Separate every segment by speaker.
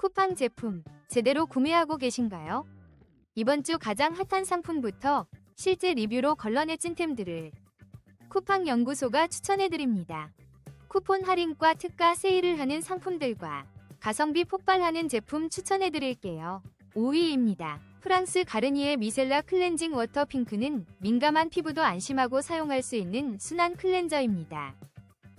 Speaker 1: 쿠팡 제품 제대로 구매하고 계신가요? 이번 주 가장 핫한 상품부터 실제 리뷰로 걸러내 찐템들을 쿠팡 연구소가 추천해드립니다. 쿠폰 할인과 특가 세일을 하는 상품들과 가성비 폭발하는 제품 추천해드릴게요. 5위입니다. 프랑스 가르니에 미셀라 클렌징 워터 핑크는 민감한 피부도 안심하고 사용할 수 있는 순한 클렌저입니다.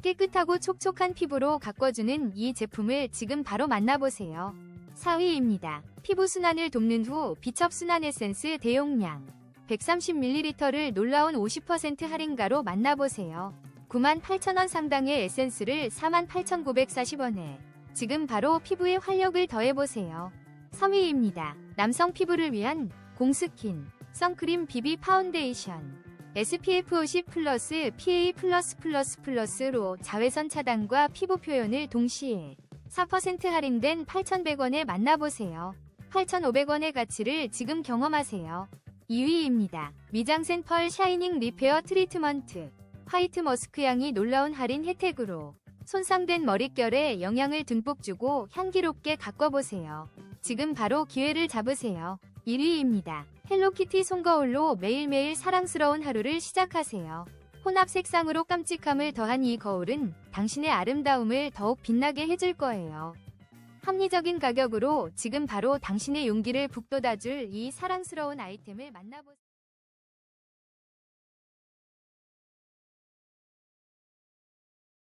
Speaker 1: 깨끗하고 촉촉한 피부로 가꿔주는 이 제품을 지금 바로 만나보세요. 4위입니다. 피부 순환을 돕는 후 비첩 순환 에센스 대용량 130ml를 놀라운 50% 할인가로 만나보세요. 98,000원 상당의 에센스를 48,940원에 지금 바로 피부에 활력을 더해보세요. 3위입니다. 남성 피부를 위한 공스킨 선크림 비비 파운데이션 SPF 50 플러스 PA 플러스 플러스 플러스로 자외선 차단과 피부 표현을 동시에 4% 할인된 8,100원에 만나보세요. 8,500원의 가치를 지금 경험하세요. 2위입니다. 미장센 펄 샤이닝 리페어 트리트먼트 화이트 머스크 향이 놀라운 할인 혜택으로 손상된 머릿결에 영양을 듬뿍 주고 향기롭게 가꿔보세요. 지금 바로 기회를 잡으세요. 1위입니다. 헬로키티 손거울로 매일매일 사랑스러운 하루를 시작하세요. 혼합 색상으로 깜찍함을 더한 이 거울은 당신의 아름다움을 더욱 빛나게 해줄 거예요. 합리적인 가격으로 지금 바로 당신의 용기를 북돋아줄 이 사랑스러운 아이템을 만나보세요.